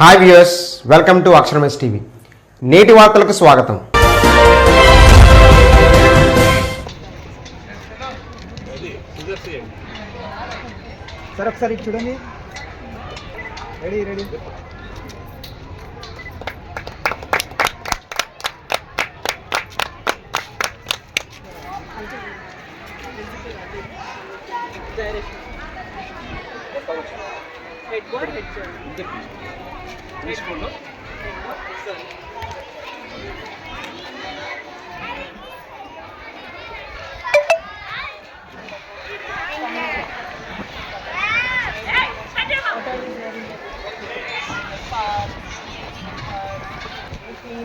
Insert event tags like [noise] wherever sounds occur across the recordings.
Hi viewers welcome to అక్షరమేస్ TV. నేటి వార్తలకు స్వాగతం. సార్ ఒకసారి చూడండి. Ready ready. Head boy head చూడండి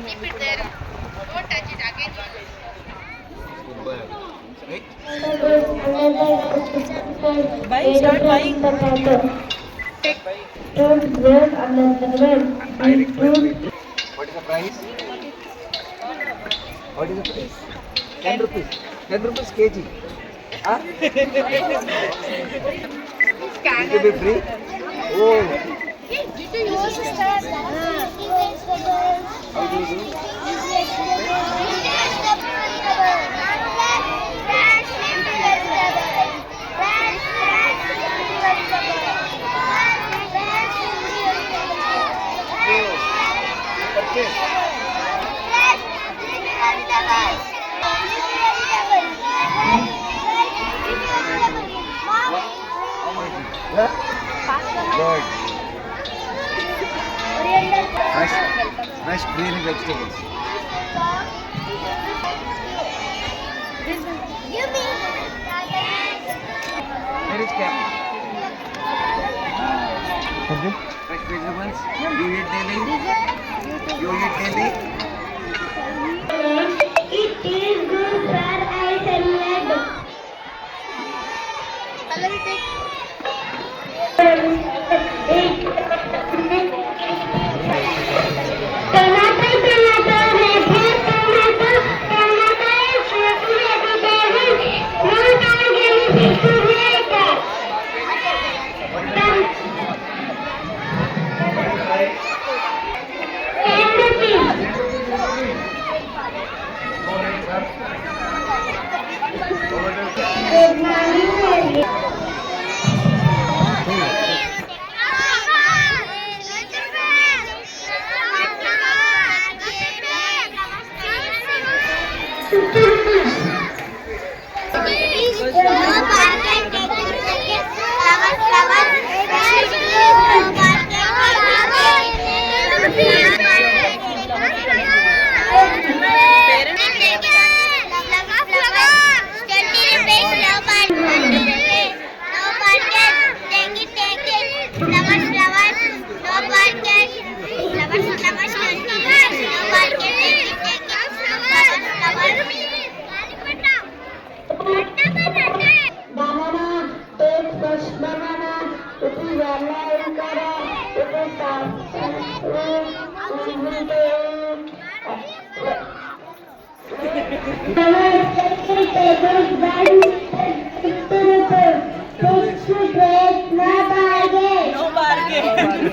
Keep it there. Don't touch it again. Buying, start buying. What is the price? What is the price? 10 rupees. 10 rupees kg. Huh? It will be free? Oh. Your sister, uh, vegetables, vegetables. Good. Fresh, fresh green vegetables. Here is cap. Okay. Fresh vegetables. You eat daily. You eat daily. It is good for eyes and blood. Color it. Deus, Thank you.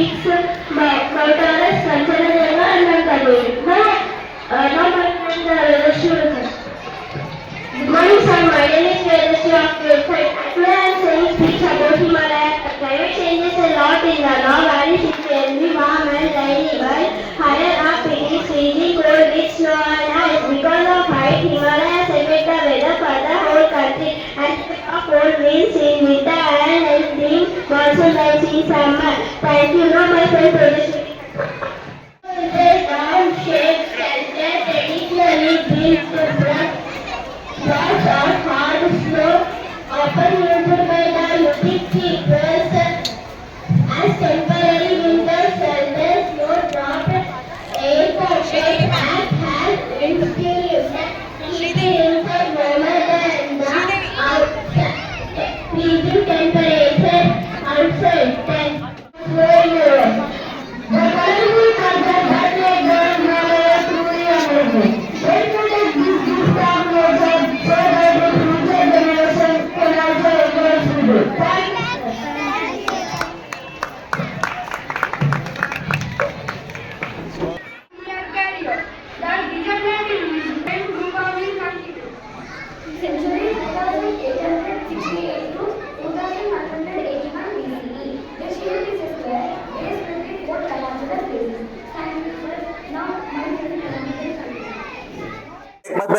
Thank you. by a few non-white slave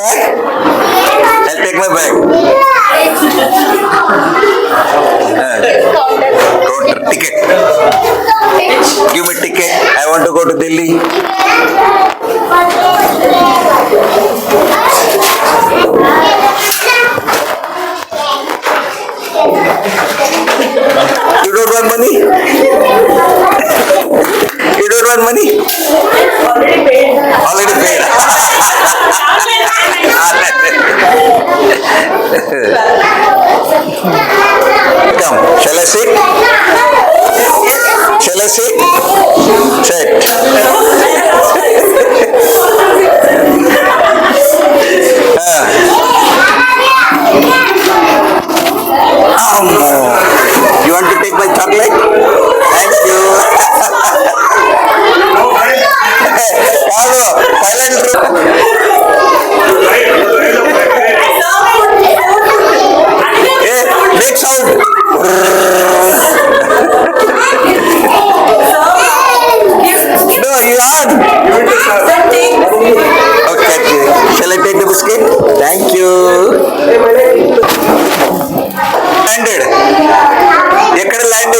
I'll take my bag. Counter. Ticket. Give me ticket. I want to go to Delhi. You don't want money? You don't want money? Already paid. Already paid. Come, shall I sit? Shall I sit? Sit. ah. um, uh, you want to take my chocolate? Lainnya. Ya kan? Lainnya.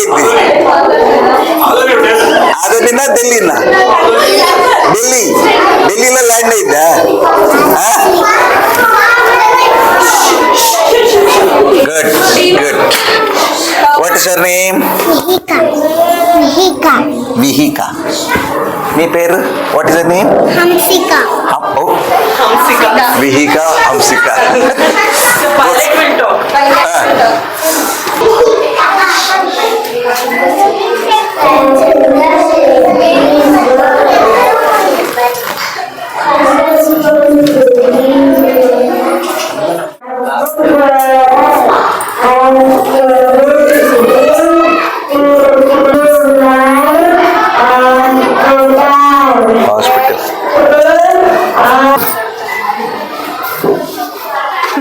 Ada di mana? Delhi, na. Delhi. Delhi lah lainnya itu. Good. Good. What is your name? Bihika. Bihika. Bihika. Ni per. What is the name? Hamzika. Ham? Oh. Hamzika. Bihika. [laughs]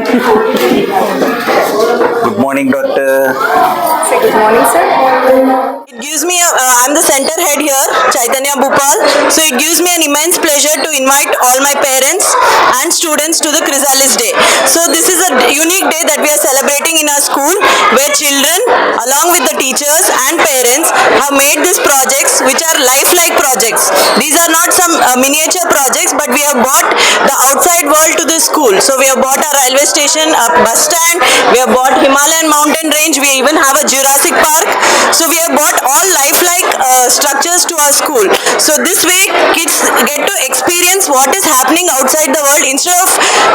Good morning, Doctor say good morning, sir. It gives me, a, uh, I'm the center head here, Chaitanya Bhupal. So it gives me an immense pleasure to invite all my parents and students to the Chrysalis Day. So this is a unique day that we are celebrating in our school where children, along with the teachers and parents, have made these projects which are lifelike projects. These are not some uh, miniature projects, but we have brought the outside world to the school. So we have bought a railway station, a bus stand, we have bought Himalayan mountain range, we even have a Jurassic Park. So we have bought all lifelike uh, structures to our school. So this way kids get to experience what is happening outside the world. Instead of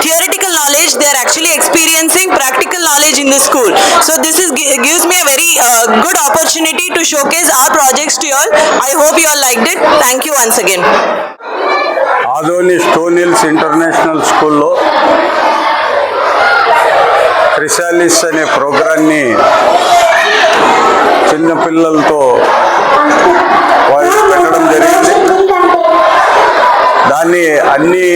theoretical knowledge, they are actually experiencing practical knowledge in the school. So this is gi- gives me a very uh, good opportunity to showcase our projects to you all. I hope you all liked it. Thank you once again. Adoni Stone Hills International స్కూల్లో Chrysalis అనే ప్రోగ్రాన్ని చిన్న పిల్లలతో voice పెట్టడం జరిగింది. దాన్ని అన్ని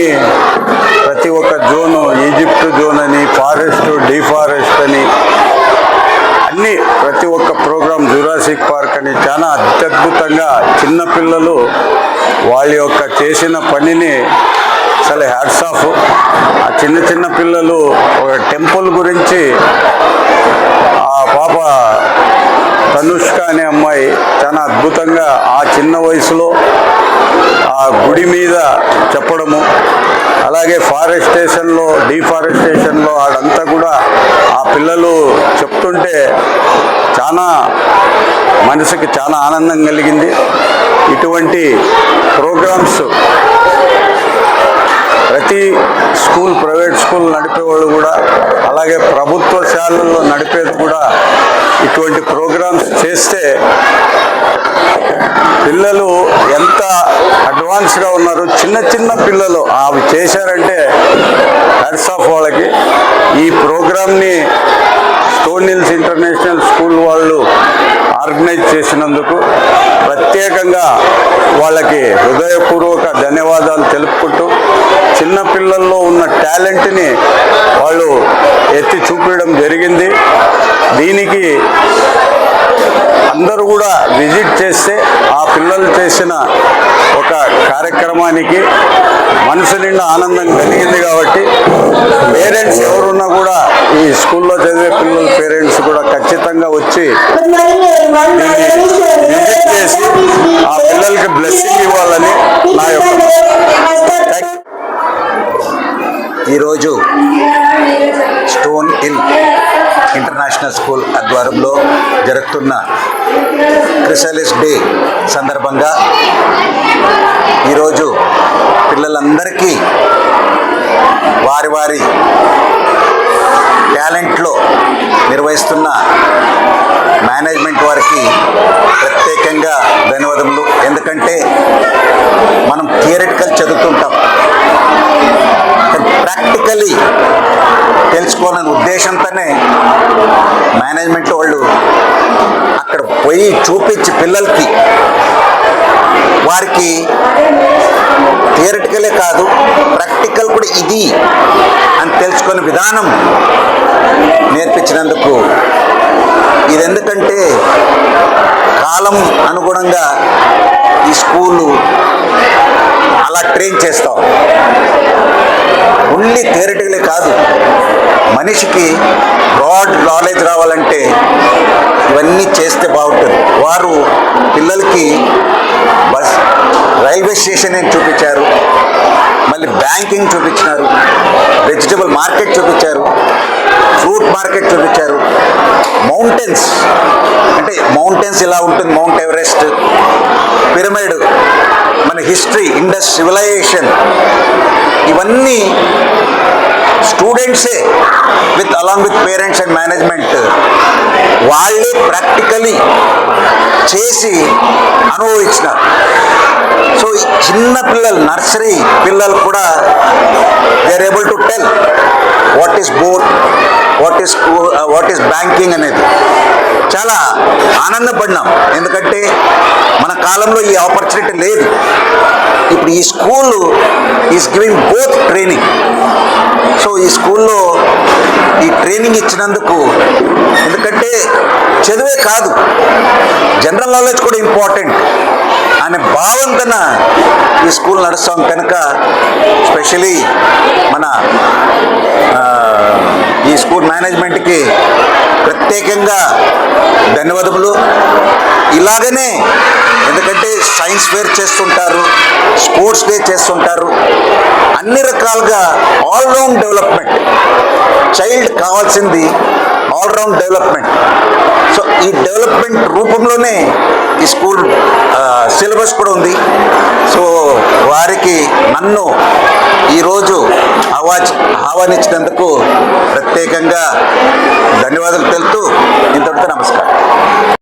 ప్రతి ఒక్క జోను ఈజిప్ట్ జోన్ అని ఫారెస్ట్ డిఫారెస్ట్ అని అన్ని ప్రతి ఒక్క ప్రోగ్రామ్ జురాసిక్ పార్క్ అని చాలా అత్యద్భుతంగా చిన్నపిల్లలు వాళ్ళ యొక్క చేసిన పనిని అసలు హ్యాట్స్ ఆఫ్. ఆ చిన్న చిన్న పిల్లలు ఒక టెంపుల్ గురించి ఆ పాప తనుష్క అనే అమ్మాయి చాలా అద్భుతంగా ఆ చిన్న వయసులో ఆ గుడి మీద చెప్పడము అలాగే ఫారెస్టేషన్లో డిఫారెస్టేషన్లో ఆడంతా కూడా ఆ పిల్లలు చెప్తుంటే చాలా మనసుకి చాలా ఆనందం కలిగింది. ఇటువంటి ప్రోగ్రామ్స్ ప్రతి స్కూల్ ప్రైవేట్ స్కూల్ నడిపేవాళ్ళు కూడా అలాగే ప్రభుత్వ శాలల్లో నడిపేది కూడా ఇటువంటి ప్రోగ్రామ్స్ చేస్తే పిల్లలు ఎంత అడ్వాన్స్గా ఉన్నారు చిన్న చిన్న పిల్లలు అవి చేశారంటే హెడ్స్ ఆఫ్ వాళ్ళకి. ఈ ప్రోగ్రామ్ని స్టోన్ హిల్స్ ఇంటర్నేషనల్ స్కూల్ వాళ్ళు ఆర్గనైజ్ చేసినందుకు ప్రత్యేకంగా వాళ్ళకి హృదయపూర్వక ధన్యవాదాలు తెలుపుకుంటూ చిన్న పిల్లల్లో ఉన్న టాలెంట్ని వాళ్ళు ఎత్తి చూపించడం జరిగింది. దీనికి అందరూ కూడా విజిట్ చేస్తే ఆ పిల్లలు చేసిన ఒక కార్యక్రమానికి మనసు నిండా ఆనందం కలిగింది కాబట్టి పేరెంట్స్ ఎవరున్నా కూడా ఈ స్కూల్లో చదివే పిల్లల పేరెంట్స్ కూడా ఖచ్చితంగా వచ్చి విజిట్ చేసి ఆ పిల్లలకి బ్లెస్సింగ్ ఇవ్వాలని నా ఈరోజు స్టోన్ హిల్ ఇంటర్నేషనల్ స్కూల్ ఆధ్వర్యంలో జరుగుతున్న క్రిసాలిస్ డే సందర్భంగా ఈరోజు పిల్లలందరికీ వారి వారి టాలెంట్లో నిర్వహిస్తున్న మేనేజ్మెంట్ వారికి ప్రత్యేకంగా ధన్యవాదములు. ఎందుకంటే మనం థియరిటికల్ చదువుతుంటాం ప్రాక్టికలీ తెలుసుకోవాలనే ఉద్దేశంతోనే మేనేజ్మెంట్ వాళ్ళు అక్కడ పోయి చూపించి పిల్లలకి. వారికి థియరిటికలే కాదు ప్రాక్టికల్ కూడా ఇది అని తెలుసుకునే విధానం నేర్పించినందుకు ఇది ఎందుకంటే కాలం అనుగుణంగా ఈ స్కూలు అలా ట్రైన్ చేస్తాం. ఓన్లీ థియరిటికలే కాదు. మనిషికి బ్రాడ్ నాలెడ్జ్ రావాలంటే ఇవన్నీ చేస్తే బాగుంటుంది. వారు పిల్లలకి బస్ రైల్వే స్టేషన్ అని చూపించారు? మళ్ళీ బ్యాంకింగ్ చూపించినారు. వెజిటబుల్ మార్కెట్ చూపించారు. ఫ్రూట్ మార్కెట్ చూపించారు. మౌంటైన్స్ అంటే మౌంటైన్స్ ఇలా ఉంటుంది. Mount Everest history Indus civilisation ఇవన్నీ స్టూడెంట్సే with along with parents and management వాళ్ళే ప్రాక్టికలీ చేసి అనుభవించినారు. సో చిన్న పిల్లలు నర్సరీ పిల్లలు కూడా they are able to tell what is board what is what is banking అనేది. చాలా ఆనందపడినాం. ఎందుకంటే కాలంలో ఈ ఆపర్చునిటీ లేదు. ఇప్పుడు ఈ school is giving both training so ఈ స్కూల్లో ఈ ట్రైనింగ్ ఇచ్చినందుకు ఎందుకంటే చదివే కాదు. జనరల్ నాలెడ్జ్ కూడా ఇంపార్టెంట్ అనే భావంతన ఈ స్కూల్ నడుస్తాం కనుక స్పెషలీ మన ఈ స్కూల్ మేనేజ్మెంట్కి ప్రత్యేకంగా ధన్యవాదములు. ఇలాగనే ఎందుకంటే సైన్స్ ఫేర్ చేస్తుంటారు స్పోర్ట్స్ డే చేస్తుంటారు. అన్ని రకాలుగా ఆల్రౌండ్ డెవలప్మెంట్. చైల్డ్ కావాల్సింది ఆల్రౌండ్ డెవలప్మెంట్. సో ఈ డెవలప్మెంట్ రూపంలోనే ఈ స్కూల్ సిలబస్ కూడా ఉంది. సో వారికి నన్ను ఈరోజు ఆవాజ్ ఆహ్వానించినందుకు ప్రత్యేకంగా ధన్యవాదాలు తెలుపుతూ ఇంతటితో నమస్కారం.